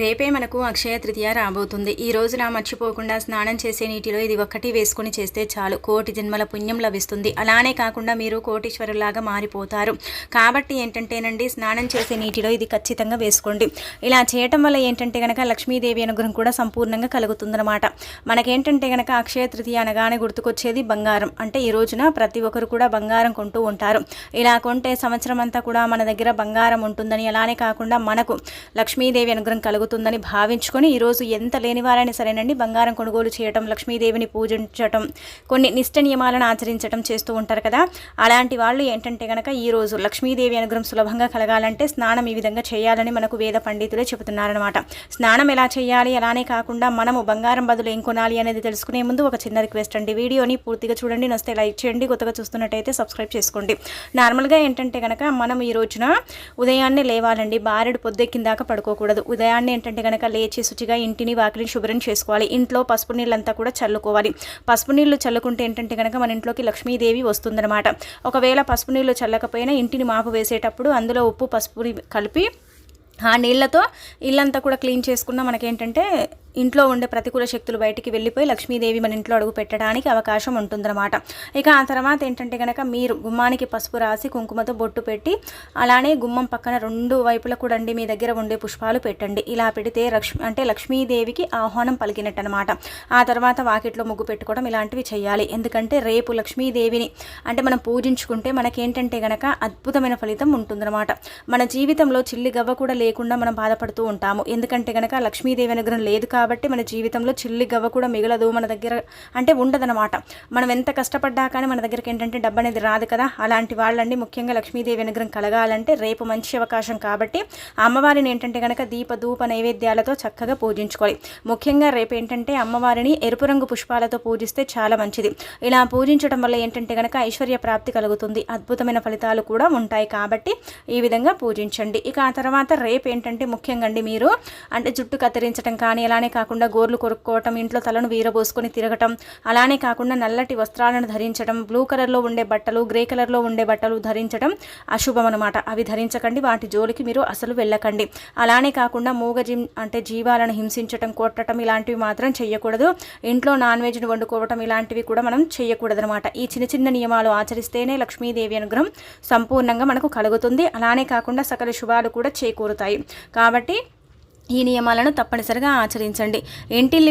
రేపే మనకు అక్షయ తృతీయ రాబోతుంది. ఈ రోజున మర్చిపోకుండా స్నానం చేసే నీటిలో ఇది ఒక్కటి వేసుకొని చేస్తే చాలు. కోటి జన్మల పుణ్యం లభిస్తుంది. అలానే కాకుండా మీరు కోటీశ్వరులాగా మారిపోతారు. కాబట్టి ఏంటంటేనండి స్నానం చేసే నీటిలో ఇది ఖచ్చితంగా వేసుకోండి. ఇలా చేయటం వల్ల ఏంటంటే కనుక లక్ష్మీదేవి అనుగ్రహం కూడా సంపూర్ణంగా కలుగుతుందన్నమాట. మనకేంటంటే కనుక అక్షయ తృతీయ అనగానే గుర్తుకొచ్చేది బంగారం. అంటే ఈ రోజున ప్రతి ఒక్కరు కూడా బంగారం కొంటూ ఉంటారు. ఇలా కొంటే సంవత్సరం అంతా కూడా మన దగ్గర బంగారం ఉంటుందని అలానే కాకుండా మనకు లక్ష్మీదేవి అనుగ్రహం కలుగు జరుగుతుందని భావించుకొని ఈరోజు ఎంత లేని వారైనా సరేనండి బంగారం కొనుగోలు చేయటం లక్ష్మీదేవిని పూజించటం కొన్ని నిష్ట నియమాలను ఆచరించడం చేస్తూ ఉంటారు కదా. అలాంటి వాళ్ళు ఏంటంటే కనుక ఈరోజు లక్ష్మీదేవి అనుగ్రహం సులభంగా కలగాలంటే స్నానం ఈ విధంగా చేయాలని మనకు వేద పండితులే చెబుతున్నారనమాట స్నానం ఎలా చేయాలి? అలానే కాకుండా మనము బంగారం బదులు ఏం కొనాలి అనేది తెలుసుకునే ముందు ఒక చిన్న రిక్వెస్ట్ అండి. వీడియోని పూర్తిగా చూడండి నస్తే లైక్ చేయండి కొత్తగా చూస్తున్నట్టయితే సబ్స్క్రైబ్ చేసుకోండి. నార్మల్గా ఏంటంటే కనుక మనం ఈ రోజున ఉదయాన్నే లేవాలండి బారెడు పొద్దెక్కిందాక పడుకోకూడదు. ఉదయాన్నే ఏంటంటే కనుక లేచి శుచిగా ఇంటిని వాకిలిని శుభ్రం చేసుకోవాలి. ఇంట్లో పసుపు నీళ్ళంతా కూడా చల్లుకోవాలి. పసుపు నీళ్ళు చల్లుకుంటే ఏంటంటే కనుక మన ఇంట్లోకి లక్ష్మీదేవి వస్తుందన్నమాట. ఒకవేళ పసుపు నీళ్ళు చల్లకపోయినా ఇంటిని మాపు వేసేటప్పుడు అందులో ఉప్పు పసుపు కలిపి ఆ నీళ్ళతో ఇల్లంతా కూడా క్లీన్ చేసుకున్న మనకేంటంటే ఇంట్లో ఉండే ప్రతికూల శక్తులు బయటికి వెళ్ళిపోయి లక్ష్మీదేవి మన ఇంట్లో అడుగు పెట్టడానికి అవకాశం ఉంటుందన్నమాట. ఇక ఆ తర్వాత ఏంటంటే కనుక మీరు గుమ్మానికి పసుపు రాసి కుంకుమతో బొట్టు పెట్టి అలానే గుమ్మం పక్కన రెండు వైపులా కూడా అండి మీ దగ్గర ఉండే పుష్పాలు పెట్టండి. ఇలా పెడితే లక్ష్మి అంటే లక్ష్మీదేవికి ఆహ్వానం పలికినట్టు అనమాట ఆ తర్వాత వాకిట్లో ముగ్గు పెట్టుకోవడం ఇలాంటివి చేయాలి. ఎందుకంటే రేపు లక్ష్మీదేవిని అంటే మనం పూజించుకుంటే మనకేంటంటే గనక అద్భుతమైన ఫలితం ఉంటుందన్నమాట. మన జీవితంలో చిల్లి గవ్వ కూడా లేకుండా మనం బాధపడుతూ ఉంటాము. ఎందుకంటే గనక లక్ష్మీదేవి అనుగ్రహం లేదు కాబట్టి కాబట్టి మన జీవితంలో చిల్లి గవ్వ కూడా మిగలదు మన దగ్గర అంటే ఉండదనమాట మనం ఎంత కష్టపడ్డా కానీ మన దగ్గరికి ఏంటంటే డబ్బు అనేది రాదు కదా. అలాంటి వాళ్ళండి ముఖ్యంగా లక్ష్మీదేవి అనుగ్రహం కలగాలంటే రేపు మంచి అవకాశం కాబట్టి అమ్మవారిని ఏంటంటే కనుక దీప ధూప నైవేద్యాలతో చక్కగా పూజించుకోవాలి. ముఖ్యంగా రేపు ఏంటంటే అమ్మవారిని ఎరుపు రంగు పుష్పాలతో పూజిస్తే చాలా మంచిది. ఇలా పూజించడం వల్ల ఏంటంటే కనుక ఐశ్వర్య ప్రాప్తి కలుగుతుంది. అద్భుతమైన ఫలితాలు కూడా ఉంటాయి కాబట్టి ఈ విధంగా పూజించండి. ఇక ఆ తర్వాత రేపు ఏంటంటే ముఖ్యంగా అండి మీరు అంటే జుట్టు కత్తిరించడం కానీ అలానే కాకుండా గోర్లు కొరుక్కోవటం ఇంట్లో తలను వీరబోసుకొని తిరగటం అలానే కాకుండా నల్లటి వస్త్రాలను ధరించడం బ్లూ కలర్లో ఉండే బట్టలు గ్రే కలర్లో ఉండే బట్టలు ధరించడం అశుభం అనమాట అవి ధరించకండి వాటి జోలికి మీరు అసలు వెళ్ళకండి. అలానే కాకుండా మూగజీ అంటే జీవాలను హింసించటం కొట్టడం ఇలాంటివి మాత్రం చేయకూడదు ఇంట్లో నాన్ వెజ్ని వండుకోవటం ఇలాంటివి కూడా మనం చేయకూడదనమాట ఈ చిన్న చిన్న నియమాలు ఆచరిస్తేనే లక్ష్మీదేవి అనుగ్రహం సంపూర్ణంగా మనకు కలుగుతుంది. అలానే కాకుండా సకల శుభాలు కూడా చేకూరుతాయి. కాబట్టి ఈ నియమాలను తప్పనిసరిగా ఆచరించండి.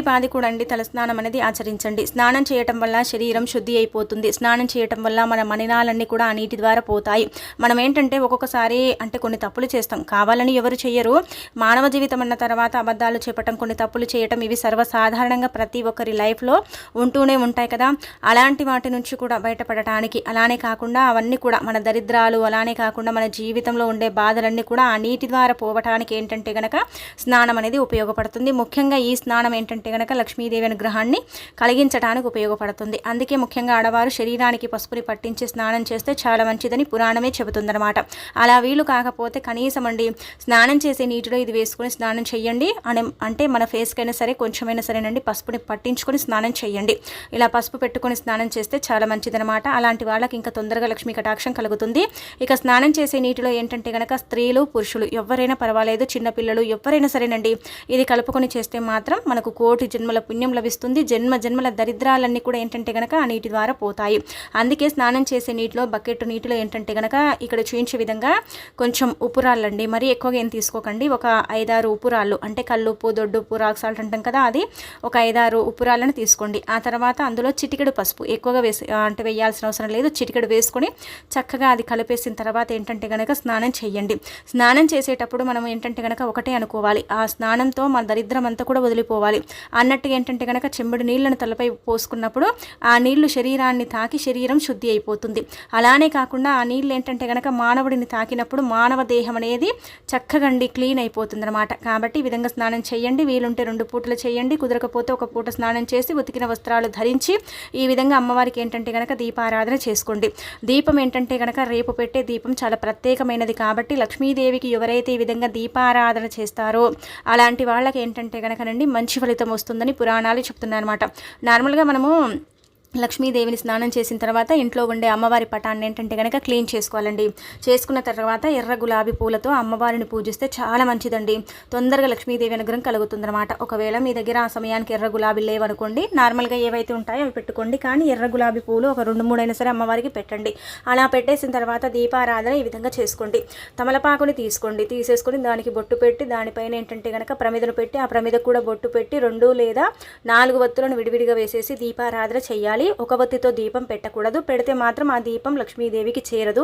పాది కూడా అండి తలస్నానం అనేది ఆచరించండి. స్నానం చేయటం వల్ల శరీరం శుద్ధి అయిపోతుంది. స్నానం చేయటం వల్ల మన మనినాలన్నీ కూడా ఆ నీటి ద్వారా పోతాయి. మనం ఏంటంటే ఒక్కొక్కసారి అంటే కొన్ని తప్పులు చేస్తాం. కావాలని ఎవరు చేయరు మానవ జీవితం అన్న తర్వాత అబద్ధాలు చెప్పటం కొన్ని తప్పులు చేయటం ఇవి సర్వసాధారణంగా ప్రతి ఒక్కరి లైఫ్లో ఉంటూనే ఉంటాయి కదా. అలాంటి వాటి నుంచి కూడా బయటపడటానికి అలానే కాకుండా అవన్నీ కూడా మన దరిద్రాలు అలానే కాకుండా మన జీవితంలో ఉండే బాధలన్నీ కూడా ఆ నీటి ద్వారా పోవటానికి ఏంటంటే గనక స్నానం అనేది ఉపయోగపడుతుంది. ముఖ్యంగా ఈ స్నానం ఏంటంటే కనుక లక్ష్మీదేవి అనుగ్రహాన్ని కలిగించడానికి ఉపయోగపడుతుంది. అందుకే ముఖ్యంగా ఆడవారు శరీరానికి పసుపుని పట్టించి స్నానం చేస్తే చాలా మంచిదని పురాణమే చెబుతుందన్నమాట. అలా వీలు కాకపోతే కనీసం అండి స్నానం చేసే నీటిలో ఇది వేసుకొని స్నానం చేయండి అనే అంటే మన ఫేస్కైనా సరే కొంచెమైనా సరేనండి పసుపుని పట్టించుకొని స్నానం చేయండి ఇలా పసుపు పెట్టుకొని స్నానం చేస్తే చాలా మంచిదనమాట అలాంటి వాళ్ళకి ఇంకా తొందరగా లక్ష్మీ కటాక్షం కలుగుతుంది. ఇక స్నానం చేసే నీటిలో ఏంటంటే కనుక స్త్రీలు పురుషులు ఎవరైనా పర్వాలేదు చిన్నపిల్లలు ఎవరైనా సరేనండి. ఇది కలుపుకొని చేస్తే మాత్రం మనకు కోటి జన్మల పుణ్యం లభిస్తుంది. జన్మ జన్మల దరిద్రాలన్నీ కూడా ఏంటంటే గనక ఆ నీటి ద్వారా పోతాయి. అందుకే స్నానం చేసే నీటిలో బకెట్ నీటిలో ఏంటంటే గనక ఇక్కడ చూపించే విధంగా కొంచెం ఉప్పురాళ్ళండి. మరీ ఎక్కువగా ఏం తీసుకోకండి. ఒక ఐదారు ఉప్పురాళ్ళు అంటే కల్లుప్పు దొడ్డుప్పు రాక్ సాల్ట్ అంటాం కదా అది ఒక ఐదారు ఉప్పురాళ్ళని తీసుకోండి. ఆ తర్వాత అందులో చిటికెడు పసుపు ఎక్కువగా వేసి అంటే వేయాల్సిన అవసరం లేదు. చిటికెడు వేసుకొని చక్కగా అది కలిపేసిన తర్వాత ఏంటంటే కనుక స్నానం చేయండి. స్నానం చేసేటప్పుడు మనం ఏంటంటే కనుక ఒకటే అనుకోవాలి. అయిపోవాలి ఆ స్నానంతో మన దరిద్రం అంతా కూడా వదిలిపోవాలి. అన్నట్టు ఏంటంటే కనుక చెంబుడు నీళ్ళను తలపై పోసుకున్నప్పుడు ఆ నీళ్ళు శరీరాన్ని తాకి శరీరం శుద్ధి అయిపోతుంది. అలానే కాకుండా ఆ నీళ్ళు ఏంటంటే కనుక మానవుడిని తాకినప్పుడు మానవ దేహం అనేది చక్కగండి క్లీన్ అయిపోతుంది అనమాట కాబట్టి ఈ విధంగా స్నానం చేయండి. వీలుంటే రెండు పూటలు చేయండి. కుదరకపోతే ఒక పూట స్నానం చేసి ఉతికిన వస్త్రాలు ధరించి ఈ విధంగా అమ్మవారికి ఏంటంటే కనుక దీపారాధన చేసుకోండి. దీపం ఏంటంటే కనుక రేపు పెట్టే దీపం చాలా ప్రత్యేకమైనది కాబట్టి లక్ష్మీదేవికి ఎవరైతే ఈ విధంగా దీపారాధన చేస్తారో అలాంటి వాళ్ళకి ఏంటంటే కనుకనండి మంచి ఫలితం వస్తుందని పురాణాలు చెప్తున్నాయి అనమాట నార్మల్గా మనము లక్ష్మీదేవిని స్నానం చేసిన తర్వాత ఇంట్లో ఉండే అమ్మవారి పటాన్ని ఏంటంటే కనుక క్లీన్ చేసుకోవాలండి. చేసుకున్న తర్వాత ఎర్ర గులాబీ పూలతో అమ్మవారిని పూజిస్తే చాలా మంచిదండి. తొందరగా లక్ష్మీదేవి అనుగ్రహం కలుగుతుందన్నమాట. ఒకవేళ మీ దగ్గర ఆ సమయానికి ఎర్ర గులాబీ లేవనుకోండి నార్మల్గా ఏవైతే ఉంటాయో అవి పెట్టుకోండి. కానీ ఎర్ర గులాబీ పూలు ఒక రెండు మూడైనా సరే అమ్మవారికి పెట్టండి. అలా పెట్టేసిన తర్వాత దీపారాధన ఈ విధంగా చేసుకోండి. తమలపాకుని తీసుకోండి. తీసేసుకొని దానికి బొట్టు పెట్టి దానిపైన ఏంటంటే కనుక ప్రమిదను పెట్టి ఆ ప్రమిదకు కూడా బొట్టు పెట్టి రెండు లేదా నాలుగు వత్తులను విడివిడిగా వేసేసి దీపారాధన చేయాలి. ఒక వత్తితో దీపం పెట్టకూడదు. పెడితే మాత్రం ఆ దీపం లక్ష్మీదేవికి చేరదు.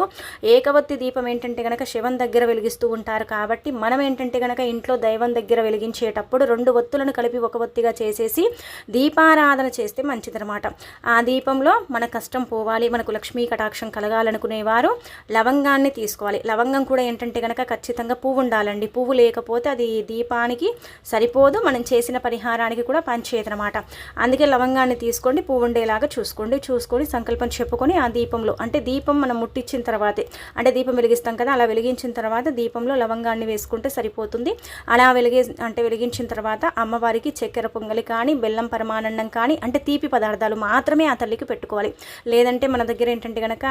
ఏకవత్తి దీపం ఏంటంటే కనుక శివం దగ్గర వెలిగిస్తూ ఉంటారు కాబట్టి మనం ఏంటంటే కనుక ఇంట్లో దైవం దగ్గర వెలిగించేటప్పుడు రెండు ఒత్తులను కలిపి ఒక వత్తిగా చేసేసి దీపారాధన చేస్తే మంచిదనమాట ఆ దీపంలో మన కష్టం పోవాలి. మనకు లక్ష్మీ కటాక్షం కలగాలనుకునేవారు లవంగాన్ని తీసుకోవాలి. లవంగం కూడా ఏంటంటే కనుక ఖచ్చితంగా పువ్వు ఉండాలండి. పువ్వు లేకపోతే అది దీపానికి సరిపోదు. మనం చేసిన పరిహారానికి కూడా పనిచేయదనమాట అందుకే లవంగాన్ని తీసుకోండి. పువ్వు ఉండేలాగా చూసుకోండి చూసుకొని సంకల్పం చెప్పుకొని ఆ దీపంలో అంటే దీపం మనం ముట్టించిన తర్వాతే. అంటే దీపం వెలిగిస్తాం కదా అలా వెలిగించిన తర్వాత దీపంలో లవంగాన్ని వేసుకుంటే సరిపోతుంది. అలా వెలిగే అంటే వెలిగించిన తర్వాత అమ్మవారికి చక్కెర పొంగలి కానీ బెల్లం పరమానందం కానీ అంటే తీపి పదార్థాలు మాత్రమే ఆ తల్లికి పెట్టుకోవాలి. లేదంటే మన దగ్గర ఏంటంటే కనుక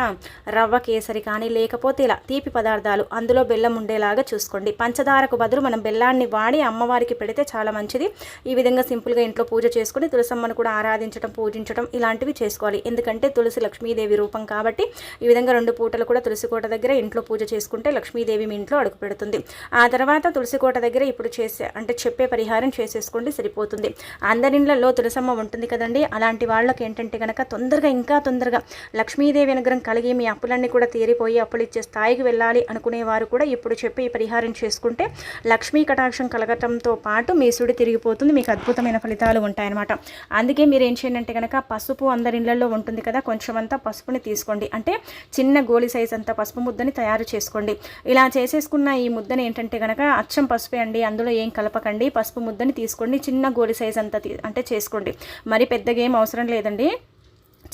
రవ్వ కేసరి కానీ లేకపోతే ఇలా తీపి పదార్థాలు అందులో బెల్లం ఉండేలాగా చూసుకోండి. పంచదారకు బదులు మనం బెల్లాన్ని వాడి అమ్మవారికి పెడితే చాలా మంచిది. ఈ విధంగా సింపుల్గా ఇంట్లో పూజ చేసుకుని తులసమ్మను కూడా ఆరాధించడం పూజించడం ఇలాంటివి చేసుకోవాలి. ఎందుకంటే తులసి లక్ష్మీదేవి రూపం కాబట్టి ఈ విధంగా రెండు పూటలు కూడా తులసి కోట దగ్గర ఇంట్లో పూజ చేసుకుంటే లక్ష్మీదేవి మీ ఇంట్లో అడుగు పెడుతుంది. ఆ తర్వాత తులసి కోట దగ్గర ఇప్పుడు చేసే అంటే చెప్పే పరిహారం చేసేసుకోండి సరిపోతుంది. అందరిళ్ళల్లో తులసమ్మ ఉంటుంది కదండి. అలాంటి వాళ్ళకి ఏంటంటే కనుక తొందరగా ఇంకా తొందరగా లక్ష్మీదేవి అనుగ్రహం కలిగి మీ అప్పులన్నీ కూడా తీరిపోయి అప్పులు ఇచ్చే స్థాయికి వెళ్ళాలి అనుకునేవారు కూడా ఇప్పుడు చెప్పి ఈ పరిహారం చేసుకుంటే లక్ష్మీ కటాక్షం కలగటంతో పాటు మీ సుడి తిరిగిపోతుంది. మీకు అద్భుతమైన ఫలితాలు ఉంటాయన్నమాట. అందుకే మీరు ఏం చేయండి అంటే కనుక పసుపు అందరి ఇళ్ళలో ఉంటుంది కదా కొంచెం అంతా పసుపుని తీసుకోండి. అంటే చిన్న గోళి సైజ్ అంతా పసుపు ముద్దని తయారు చేసుకోండి. ఇలా చేసేసుకున్న ఈ ముద్దని ఏంటంటే కనుక అచ్చం పసుపే అండి అందులో ఏం కలపకండి పసుపు ముద్దని తీసుకోండి చిన్న గోళి సైజ్ అంతా అంటే చేసుకోండి. మరి పెద్దగా ఏం అవసరం లేదండి.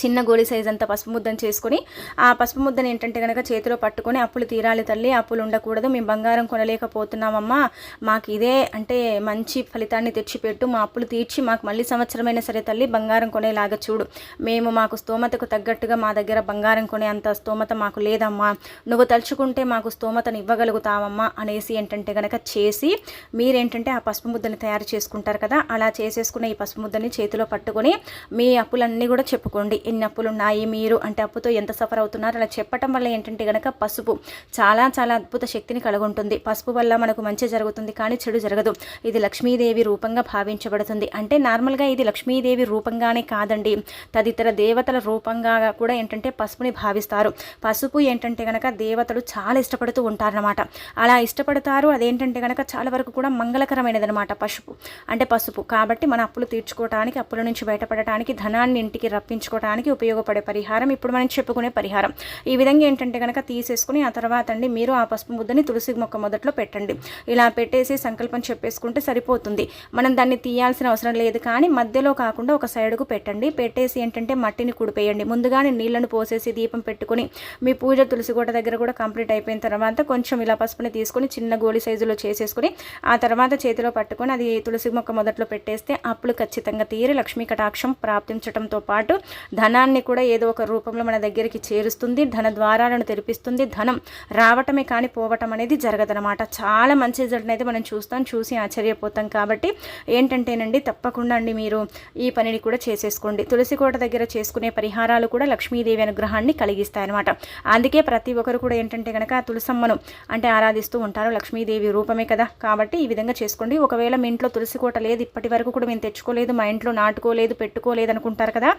చిన్న గోళీ సైజ్ అంతా పసుపు ముద్దను చేసుకుని ఆ పసుపు ముద్దను ఏంటంటే కనుక చేతిలో పట్టుకొని అప్పులు తీరాలి తల్లి అప్పులు ఉండకూడదు మేము బంగారం కొనలేకపోతున్నామమ్మా. మాకు ఇదే అంటే మంచి ఫలితాన్ని తెచ్చిపెట్టు మా అప్పులు తీర్చి మాకు మళ్ళీ సంవత్సరమైన సరే తల్లి బంగారం కొనేలాగా చూడు. మేము మాకు స్తోమతకు తగ్గట్టుగా మా దగ్గర బంగారం కొనే అంత స్తోమత మాకు లేదమ్మా. నువ్వు తలుచుకుంటే మాకు స్తోమతను ఇవ్వగలుగుతావమ్మా అనేసి ఏంటంటే కనుక చేసి మీరేంటంటే ఆ పసుపు ముద్దని తయారు చేసుకుంటారు కదా అలా చేసేసుకున్న ఈ పసుపు ముద్దని చేతిలో పట్టుకొని మీ అప్పులన్నీ కూడా చెప్పుకోండి. ఎన్ని అప్పులు ఉన్నాయి? మీరు అంటే అప్పుతో ఎంత సఫర్ అవుతున్నారు? అలా చెప్పటం వల్ల ఏంటంటే కనుక పసుపు చాలా చాలా అద్భుత శక్తిని కలుగుంటుంది. పసుపు వల్ల మనకు మంచి జరుగుతుంది కానీ చెడు జరగదు. ఇది లక్ష్మీదేవి రూపంగా భావించబడుతుంది. అంటే నార్మల్గా ఇది లక్ష్మీదేవి రూపంగానే కాదండి. తదితర దేవతల రూపంగా కూడా ఏంటంటే పసుపుని భావిస్తారు. పసుపు ఏంటంటే కనుక దేవతలు చాలా ఇష్టపడుతూ ఉంటారనమాట అలా ఇష్టపడతారు. అదేంటంటే కనుక చాలా వరకు కూడా మంగళకరమైనది అనమాట పసుపు. అంటే పసుపు. కాబట్టి మన అప్పులు తీర్చుకోవడానికి అప్పుల నుంచి బయటపడటానికి ధనాన్ని ఇంటికి రప్పించుకోవడానికి చేసుకోవడానికి ఉపయోగపడే పరిహారం ఇప్పుడు మనం చెప్పుకునే పరిహారం. ఈ విధంగా ఏంటంటే కనుక తీసేసుకుని ఆ తర్వాత అండి మీరు ఆ పసుపు ముద్దని తులసి మొక్క మొదట్లో పెట్టండి. ఇలా పెట్టేసి సంకల్పం చెప్పేసుకుంటే సరిపోతుంది. మనం దాన్ని తీయాల్సిన అవసరం లేదు కానీ మధ్యలో కాకుండా ఒక సైడ్కు పెట్టండి. పెట్టేసి ఏంటంటే మట్టిని కుడిపేయండి. ముందుగానే నీళ్ళను పోసేసి దీపం పెట్టుకుని మీ పూజ తులసి కోట దగ్గర కూడా కంప్లీట్ అయిపోయిన తర్వాత కొంచెం ఇలా పసుపుని తీసుకొని చిన్న గోళి సైజులో చేసేసుకుని ఆ తర్వాత చేతిలో పట్టుకొని అది తులసి మొక్క మొదట్లో పెట్టేస్తే అప్పుడు ఖచ్చితంగా తీరి లక్ష్మీ కటాక్షం ప్రాప్తించడంతో పాటు ధనాన్ని కూడా ఏదో ఒక రూపంలో మన దగ్గరికి చేరుస్తుంది ధన ద్వారాలను తెరిపిస్తుంది. ధనం రావటమే కానీ పోవటం అనేది జరగదనమాట చాలా మంచి రిజల్ట్ అయితే మనం చూస్తాం చూసి ఆశ్చర్యపోతాం కాబట్టి ఏంటంటేనండి తప్పకుండా అండి మీరు ఈ పనిని కూడా చేసేసుకోండి. తులసి కోట దగ్గర చేసుకునే పరిహారాలు కూడా లక్ష్మీదేవి అనుగ్రహాన్ని కలిగిస్తాయన్నమాట. అందుకే ప్రతి ఒక్కరు కూడా ఏంటంటే కనుక తులసమ్మను అంటే ఆరాధిస్తూ ఉంటారు లక్ష్మీదేవి రూపమే కదా. కాబట్టి ఈ విధంగా చేసుకోండి. ఒకవేళ మీ ఇంట్లో తులసి కోట లేదు ఇప్పటి వరకు కూడా మేము తెచ్చుకోలేదు మా ఇంట్లో నాటుకోలేదు పెట్టుకోలేదు అనుకుంటారు కదా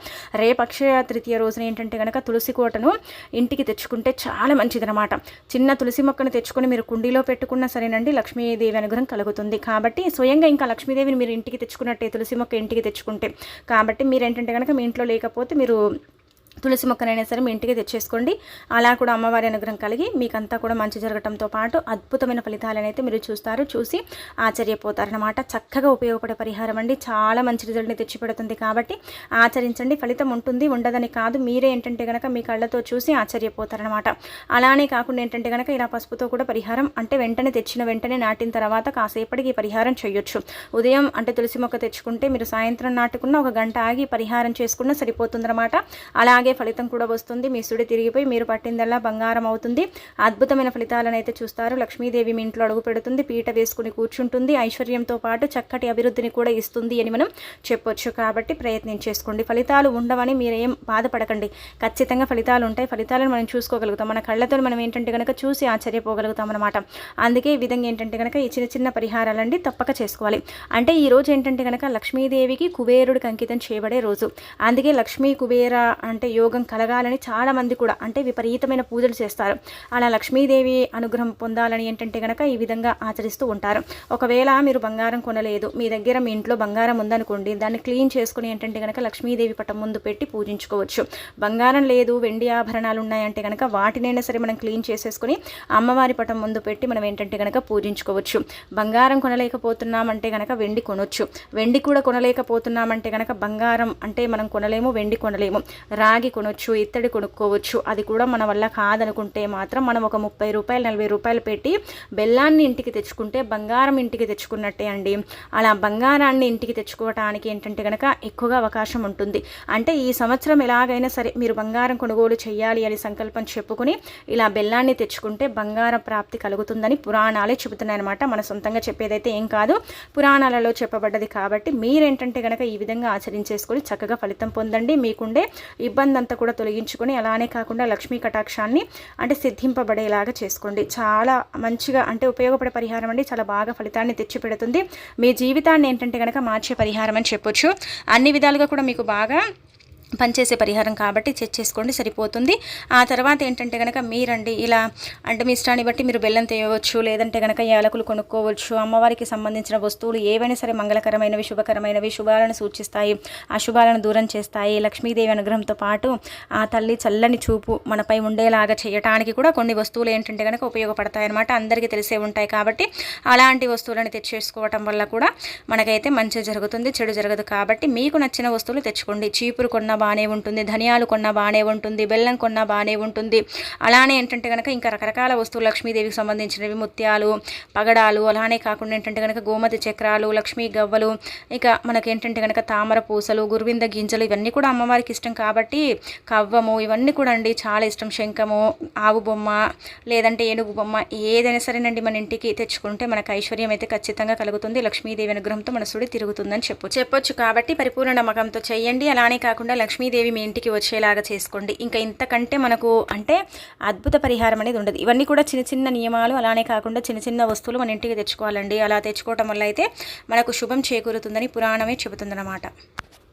రేపు అక్షయ తృతీయ రోజున ఏంటంటే కనుక తులసి కోటను ఇంటికి తెచ్చుకుంటే చాలా మంచిదనమాట చిన్న తులసి మొక్కను తెచ్చుకొని మీరు కుండీలో పెట్టుకున్నా సరేనండి లక్ష్మీదేవి అనుగ్రహం కలుగుతుంది. కాబట్టి స్వయంగా ఇంకా లక్ష్మీదేవిని మీరు ఇంటికి తెచ్చుకున్నట్టే తులసి మొక్క ఇంటికి తెచ్చుకుంటే. కాబట్టి మీరు ఏంటంటే కనుక మీ ఇంట్లో లేకపోతే మీరు తులసి మొక్కనైనా సరే మీ ఇంటికి తెచ్చేసుకోండి. అలా కూడా అమ్మవారి అనుగ్రహం కలిగి మీకంతా కూడా మంచి జరగడంతో పాటు అద్భుతమైన ఫలితాలను అయితే మీరు చూస్తారు. చూసి ఆశ్చర్యపోతారనమాట చక్కగా ఉపయోగపడే పరిహారం అండి. చాలా మంచి రిజల్ట్ని తెచ్చిపెడుతుంది కాబట్టి ఆచరించండి. ఫలితం ఉంటుంది ఉండదని కాదు. మీరే ఏంటంటే కనుక మీ కళ్ళతో చూసి ఆశ్చర్యపోతారనమాట అలానే కాకుండా ఏంటంటే కనుక ఇలా పసుపుతో కూడా పరిహారం అంటే వెంటనే తెచ్చిన వెంటనే నాటిన తర్వాత కాసేపటికి ఈ పరిహారం చేయొచ్చు. ఉదయం అంటే తులసి మొక్క తెచ్చుకుంటే మీరు సాయంత్రం నాటుకున్న ఒక గంట ఆగి పరిహారం చేసుకున్న సరిపోతుందన్నమాట. అలాగే ఫలితం కూడా వస్తుంది. మీ సుడి తిరిగిపోయి మీరు పట్టిందల్లా బంగారం అవుతుంది. అద్భుతమైన ఫలితాలను అయితే చూస్తారు. లక్ష్మీదేవి మీ ఇంట్లో అడుగు పెడుతుంది. పీట వేసుకుని కూర్చుంటుంది. ఐశ్వర్యంతో పాటు చక్కటి అభివృద్ధిని కూడా ఇస్తుంది అని మనం చెప్పొచ్చు. కాబట్టి ప్రయత్నం చేసుకోండి. ఫలితాలు ఉండవని మీరేం బాధపడకండి. ఖచ్చితంగా ఫలితాలు ఉంటాయి. ఫలితాలను మనం చూసుకోగలుగుతాం. మన కళ్ళతో మనం ఏంటంటే కనుక చూసి ఆశ్చర్యపోగలుగుతాం అనమాట అందుకే ఈ విధంగా ఏంటంటే కనుక ఈ చిన్న చిన్న పరిహారాలండి తప్పక చేసుకోవాలి. అంటే ఈ రోజు ఏంటంటే కనుక లక్ష్మీదేవికి కుబేరుడికి అంకితం చేయబడే రోజు. అందుకే లక్ష్మీ కుబేర అంటే యోగం కలగాలని చాలామంది కూడా అంటే విపరీతమైన పూజలు చేస్తారు. అలా లక్ష్మీదేవి అనుగ్రహం పొందాలని ఏంటంటే కనుక ఈ విధంగా ఆచరిస్తూ ఉంటారు. ఒకవేళ మీరు బంగారం కొనలేదు మీ దగ్గర మీ ఇంట్లో బంగారం ఉందనుకోండి దాన్ని క్లీన్ చేసుకుని ఏంటంటే కనుక లక్ష్మీదేవి పటం ముందు పెట్టి పూజించుకోవచ్చు. బంగారం లేదు వెండి ఆభరణాలు ఉన్నాయంటే కనుక వాటినైనా సరే మనం క్లీన్ చేసేసుకుని అమ్మవారి పటం ముందు పెట్టి మనం ఏంటంటే కనుక పూజించుకోవచ్చు. బంగారం కొనలేకపోతున్నామంటే కనుక వెండి కొనొచ్చు. వెండి కూడా కొనలేకపోతున్నామంటే కనుక బంగారం అంటే మనం కొనలేము వెండి కొనలేము. రాగి కొనొచ్చు ఇత్తడి కొనుక్కోవచ్చు. అది కూడా మన వల్ల కాదనుకుంటే మాత్రం మనం ఒక ముప్పై రూపాయలు నలభై రూపాయలు పెట్టి బెల్లాన్ని ఇంటికి తెచ్చుకుంటే బంగారం ఇంటికి తెచ్చుకున్నట్టే అండి. అలా బంగారాన్ని ఇంటికి తెచ్చుకోవటానికి ఏంటంటే కనుక ఎక్కువగా అవకాశం ఉంటుంది. అంటే ఈ సంవత్సరం ఎలాగైనా సరే మీరు బంగారం కొనుగోలు చేయాలి అని సంకల్పం చెప్పుకుని ఇలా బెల్లాన్ని తెచ్చుకుంటే బంగారం ప్రాప్తి కలుగుతుందని పురాణాలే చెబుతున్నాయి అనమాట మన సొంతంగా చెప్పేదైతే ఏం కాదు. పురాణాలలో చెప్పబడ్డది కాబట్టి మీరేంటంటే కనుక ఈ విధంగా ఆచరించేసుకొని చక్కగా ఫలితం పొందండి. మీకుండే ఇబ్బంది అంతా కూడా తొలగించుకొని అలానే కాకుండా లక్ష్మీ కటాక్షాన్ని అంటే సిద్ధింపబడేలాగా చేసుకోండి. చాలా మంచిగా అంటే ఉపయోగపడే పరిహారం అండి. చాలా బాగా ఫలితాన్ని తెచ్చిపెడుతుంది. మీ జీవితాన్ని ఏంటంటే కనుక మార్చే పరిహారం అని చెప్పొచ్చు. అన్ని విధాలుగా కూడా మీకు బాగా పనిచేసే పరిహారం కాబట్టి చెక్ చేసుకోండి సరిపోతుంది. ఆ తర్వాత ఏంటంటే కనుక మీరండి ఇలా అంటే మీ ఇష్టాన్ని బట్టి మీరు బెల్లం తేయవచ్చు లేదంటే కనుక యాలకులు కొనుక్కోవచ్చు అమ్మవారికి సంబంధించిన వస్తువులు ఏవైనా సరే మంగళకరమైనవి శుభకరమైనవి శుభాలను సూచిస్తాయి అశుభాలను దూరం చేస్తాయి. లక్ష్మీదేవి అనుగ్రహంతో పాటు ఆ తల్లి చల్లని చూపు మనపై ఉండేలాగా చేయటానికి కూడా కొన్ని వస్తువులు ఏంటంటే కనుక ఉపయోగపడతాయి అనమాట అందరికీ తెలిసే ఉంటాయి కాబట్టి అలాంటి వస్తువులను తెచ్చేసుకోవటం వల్ల కూడా మనకైతే మంచి జరుగుతుంది చెడు జరగదు కాబట్టి మీకు నచ్చిన వస్తువులు తెచ్చుకోండి. చీపురు కొన్న బాగానే ఉంటుంది ధనియాలు కొన్నా బాగానే ఉంటుంది బెల్లం కొన్నా బాగానే ఉంటుంది. అలానే ఏంటంటే కనుక ఇంకా రకరకాల వస్తువులు లక్ష్మీదేవికి సంబంధించినవి ముత్యాలు పగడాలు అలానే కాకుండా ఏంటంటే కనుక గోమతి చక్రాలు లక్ష్మీ గవ్వలు ఇక మనకి ఏంటంటే కనుక తామర పూసలు గురువింద గింజలు ఇవన్నీ కూడా అమ్మవారికి ఇష్టం కాబట్టి కవ్వము ఇవన్నీ కూడా అండి చాలా ఇష్టం. శంఖము ఆవు బొమ్మ లేదంటే ఏనుగు బొమ్మ ఏదైనా సరేనండి మన ఇంటికి తెచ్చుకుంటే మనకు ఐశ్వర్యం అయితే ఖచ్చితంగా కలుగుతుంది. లక్ష్మీదేవి అనుగ్రహంతో మన సుడి తిరుగుతుందని చెప్పు చెప్పొచ్చు కాబట్టి పరిపూర్ణ నమ్మకంతో చేయండి. అలానే కాకుండా లక్ష్మీదేవి మీ ఇంటికి వచ్చేలాగా చేసుకోండి. ఇంకా ఇంతకంటే మనకు అంటే అద్భుత పరిహారం అనేది ఉండదు. ఇవన్నీ కూడా చిన్న చిన్న నియమాలు అలానే కాకుండా చిన్న చిన్న వస్తువులు మన ఇంటికి తెచ్చుకోవాలండి. అలా తెచ్చుకోవటం వల్ల అయితే మనకు శుభం చేకూరుతుందని పురాణమే చెబుతుందన్నమాట.